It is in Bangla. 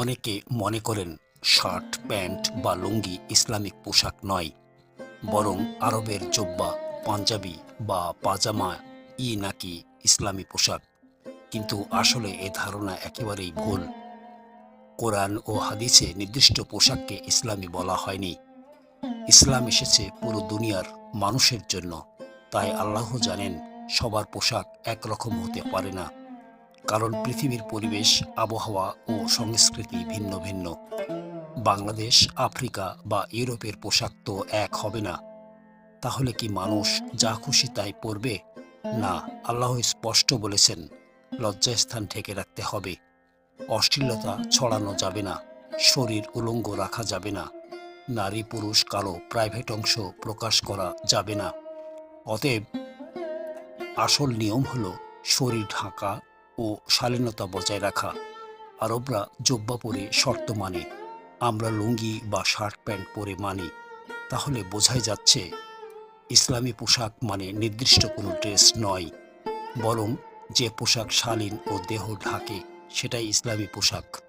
অনেকে মনে করেন শার্ট, প্যান্ট বা লুঙ্গি ইসলামিক পোশাক নয়, বরং আরবের জব্বা, পাঞ্জাবি বা পাজামা ই নাকি ইসলামী পোশাক। কিন্তু আসলে এ ধারণা একেবারেই ভুল। কোরআন ও হাদিসে নির্দিষ্ট পোশাককে ইসলামী বলা হয়নি। ইসলাম এসেছে পুরো দুনিয়ার মানুষের জন্য, তাই আল্লাহ জানেন সবার পোশাক একরকম হতে পারে না। কারণ পৃথিবীর পরিবেশ, আবহাওয়া ও সংস্কৃতি ভিন্ন ভিন্ন। বাংলাদেশ, আফ্রিকা বা ইউরোপের পোশাক তো এক হবে না। তাহলে কি মানুষ যা খুশি তাই পরবে? না, আল্লাহ স্পষ্ট বলেছেন, লজ্জাস্থান ঠেকে রাখতে হবে। অশ্লীলতা ছড়ানো যাবে না, শরীর উলঙ্গ রাখা যাবে না, নারী পুরুষ কালো প্রাইভেট অংশ প্রকাশ করা যাবে না। অতএব আসল নিয়ম হলো শরীর ঢাকা ও শালীনতা বজায় রাখা। আরবরা জব্বা পরে শর্ত মানে আমরা লুঙ্গি বা শার্ট প্যান্ট পরে মানি। তাহলে বোঝাই যাচ্ছে, ইসলামী পোশাক মানে নির্দিষ্ট কোনো ড্রেস নয়, বরং যে পোশাক শালীন ও দেহ ঢাকে, সেটাই ইসলামী পোশাক।